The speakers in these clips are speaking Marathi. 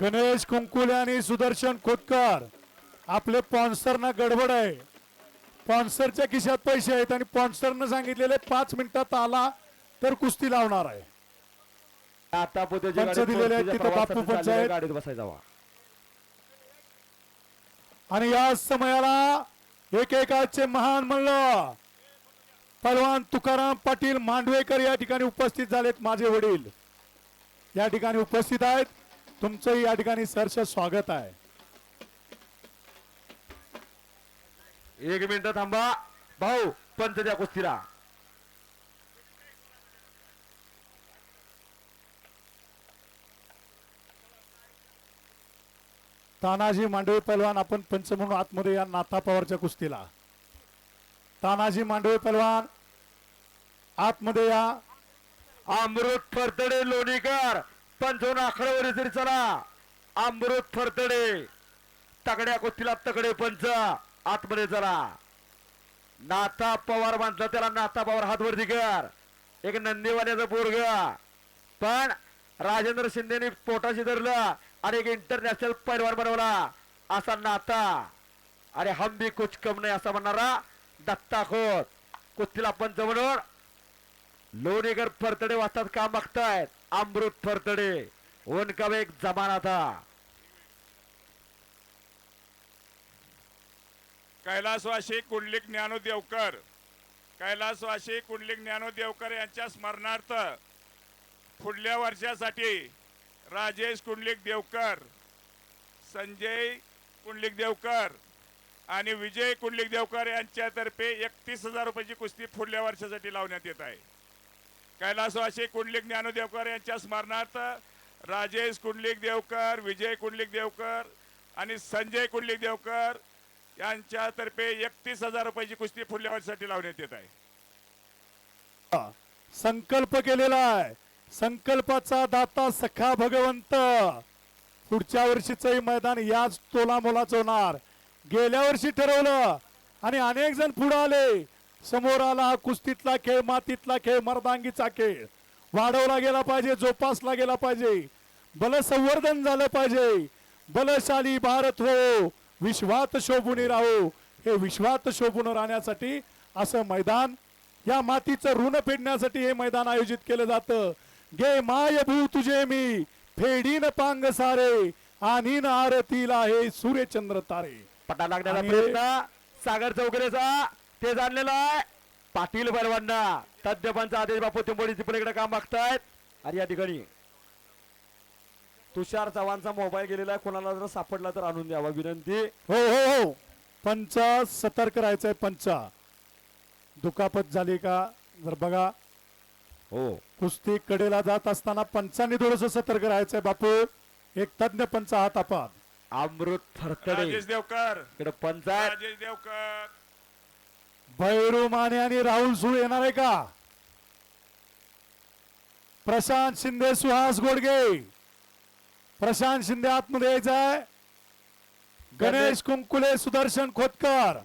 गणेश कुंकुले आणि सुदर्शन खोतकर. आपले स्पॉन्सरना गडबड आहे. स्पॉन्सरच्या खिशात पैसे आहेत आणि स्पॉन्सरनं सांगितलेले पाच मिनिटात आला तर कुस्ती लावणार आहे. आता पंच दिलेले आहेत तिथं बापू पंच आहेत. गाडीत बसायचा आणि या समयाला एकेकाचे महान म्हणलं पहलवान तुकाराम पाटील मांडवेकर या ठिकाणी उपस्थित झालेत माझे वडील. या ठिकाणी उपस्थित आहेत. तुमचंही या ठिकाणी सरस स्वागत आहे. एक मिनिट थांबा. भाऊ पंच द्या कुस्तीला. तानाजी मांडवे पहलवान आपण पंच म्हणून आतमध्ये या नाथा पवारच्या कुस्तीला. तानाजी मांडवे पहलवान आतमध्ये या. अमृत फरतडे लोणीकर. पंचावन्न आकड्यावर तरी चला. अमृत फरतडे. तगड्या कुस्तीला तगडे पंच आतमध्ये चला. नाथा पवार म्हणतात त्याला नाता पवार हातवरती कर. एक नंदीवाल्याचं पोरग. पण राजेंद्र शिंदेने पोटाशी धरलं आणि एक इंटरनॅशनल पैलवान बनवला. असा नाता. अरे हम भी कुछ कम नाही असा म्हणणारा दत्ता खोत कुस्तीला पंच म्हणून लोणीकर फरतडे वाचतात का मागतायत अमृत फरतडे उनका एक जमाना था कैलासवासी कुंडलिक ज्ञानो देवकर कैलासवासी कुंडलिक ज्ञानो देवकर यांच्या स्मरणार्थ पुढल्या वर्षासाठी राजेश कुंडलिक देवकर संजय कुंडलिक देवकर आणि विजय कुंडलिक देवकर यांच्यातर्फे एकतीस हजार रुपयाची कुस्ती पुढल्या वर्षासाठी लावण्यात येत आहे. कैलासवासी कुंडलिक ज्ञानदेवकर यांच्या स्मरणार्थ राजेश कुंडलिक देवकर विजय कुंडलिक देवकर आणि संजय कुंडलिक देवकर यांच्यातर्फे एकतीस हजार रुपयाची कुस्ती पुढल्या वर्षासाठी लावण्यात येत आहे. संकल्प केलेला आहे. संकल्पाचा दाता सखा भगवंत. पुढच्या वर्षीचंही मैदान याच तोला मोलाच होणार. गेल्या वर्षी ठरवलं आणि अनेक जण पुढे आले. समोर आला हा कुस्तीतला खेळ मातीतला खेळ मर्दांगीचा खेळ. वाढवला गेला पाहिजे जोपासला गेला पाहिजे. बल संवर्धन झालं पाहिजे. बलशाली भारत हो विश्वात शोभून राहो. हे विश्वात शोभून राहण्यासाठी असं मैदान या मातीचं ऋण फेडण्यासाठी हे मैदान आयोजित केलं जातं. गे माय भू तुझे मी फेडीन पांग सारे आणि आरतीला हे सूर्यचंद्र तारे. पटा लागण्याचा प्रयत्न. सागर चौकरेचा ते जाणलेला आहे. पाटील बलवांना तज्ञपांचा आदेश बापू तिंबोडी तिकडे काम मागतायत. आणि या ठिकाणी तुषार चव्हाणचा मोबाईल गेलेला आहे. कोणाला जर सापडला तर आणून द्यावा. विनंती. हो हो हो. पंच सतर्क राहायचंय पंच. दुखापत झाली का? जर बघा. हो. कुस्ती कडेला जात असताना पंचांनी थोडस सतर्क राहायचंय बापू. एक तज्ञ पंच आहात आपण. अमृत राजेश देवकर. इकडे पंचायत राजेश देवकर. भैरू माने आणि राहुल सुळ येणार आहे का? प्रशांत शिंदे सुहास गोडगे. प्रशांत शिंदे आतमध्ये यायचंय गणेश कुंकुले सुदर्शन खोतकर.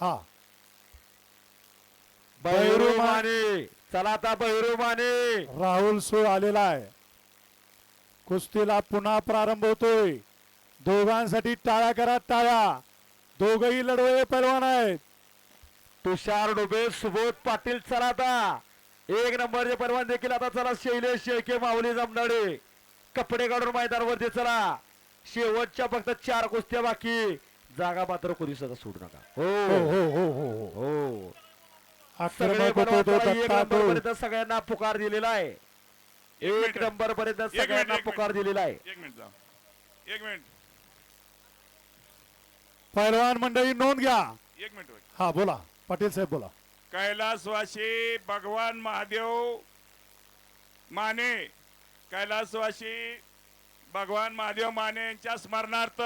हा. बहिरू माने. चला आता बहिरू माने. राहुल सुळ आलेला आहे. कुस्तीला पुन्हा प्रारंभ होतोय. दोघांसाठी टाळ्या करा टाळ्या. दोघही लढवय पैलवान आहेत. तुषार डोबे सुबोध पाटील चला आता. एक नंबरचे परवान देखील आता चला. शैलेश शेळके माऊली जमनाडे. कपडे काढून मैदानावरती चला. शेवटच्या फक्त चार कुस्त्या बाकी. जागा मात्र कोणी सुद्धा सोडू नका. हो. हो हो हो हो हो. हो. सगळे एक नंबर. पर्यंत सगळ्यांना पुकार दिलेला आहे. एक मिनिट. नंबर पर्यंत सगळ्यांना पुकार. दिलेला आहे. एक मिनिट एक मिनिट. पैलवान मंडळी नोंद घ्या. एक मिनिट. हा बोला. पाटील साहेब बोला. कैलासवासी भगवान महादेव माने कैलासवासी भगवान महादेव माने यांच्या स्मरणार्थ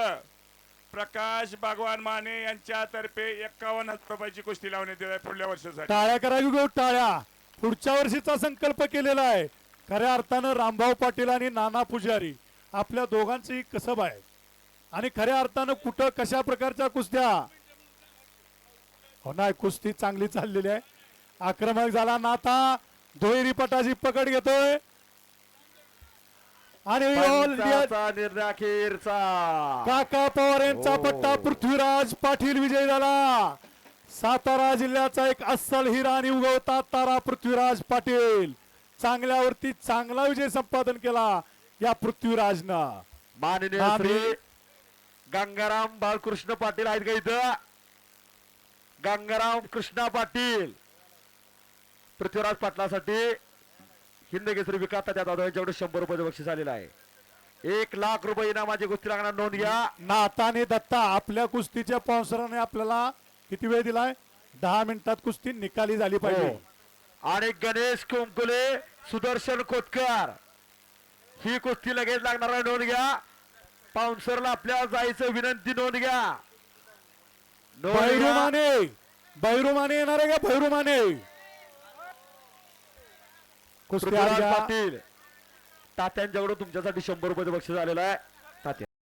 प्रकाश भगवान माने यांच्यातर्फे एक्कावन्न हजार रुपयाची कुस्ती लावण्यात येत आहे पुढल्या वर्षासाठी. टाळ्या करा गो टाळ्या. पुढच्या वर्षीचा संकल्प केलेला आहे. खऱ्या अर्थानं रामभाऊ पाटील आणि नाना पुजारी आपल्या दोघांचंही कसब आहे. आणि खऱ्या अर्थानं कुठं कशा प्रकारच्या कुस्त्या हो नाही कुस्ती चांगली चाललेली आहे. आक्रमक झाला नाथा दोहेरी पटाची पकड घेतोय. आणि ऑल इंडिया अखेरचा. काका पवार यांचा हो. पट्टा पृथ्वीराज पाटील विजय झाला. सातारा जिल्ह्याचा एक अस्सल हिरा आणि उगवता तारा पृथ्वीराज पाटील. चांगल्यावरती चांगला विजय संपादन केला या पृथ्वीराजनं. माननीय श्री गंगाराम बाळकृष्ण पाटील आहेत का इथं? गंगाराम कृष्णा पाटील. पृथ्वीराज पाटलासाठी हिंद केसरी विकास त्या दादा शंभर रुपये बक्षीस आलेलं आहे. एक लाख रुपये इनामाची कुस्ती लागणार नोंद घ्या. नाताने दत्ता आपल्या कुस्तीच्या स्पॉन्सराने आपल्याला किती वेळ दिलाय? दहा मिनिटात कुस्ती निकाली झाली पाहिजे. हो. आणि गणेश कुंकुले सुदर्शन खोतकर. ही कुस्ती लगेच लागणार आहे नोंद घ्या. पाऊन्सरला आपल्या जायचं विनंती नोंद घ्या. नोंद घ्या. भैरुमाने भैरुमाने येणार आहे का भैरुमाने कुस्ती पृथ्वीराज घ्या. पाटील तात्यांच्याकडून तुमच्यासाठी शंभर रुपये बक्षीस आलेलं आहे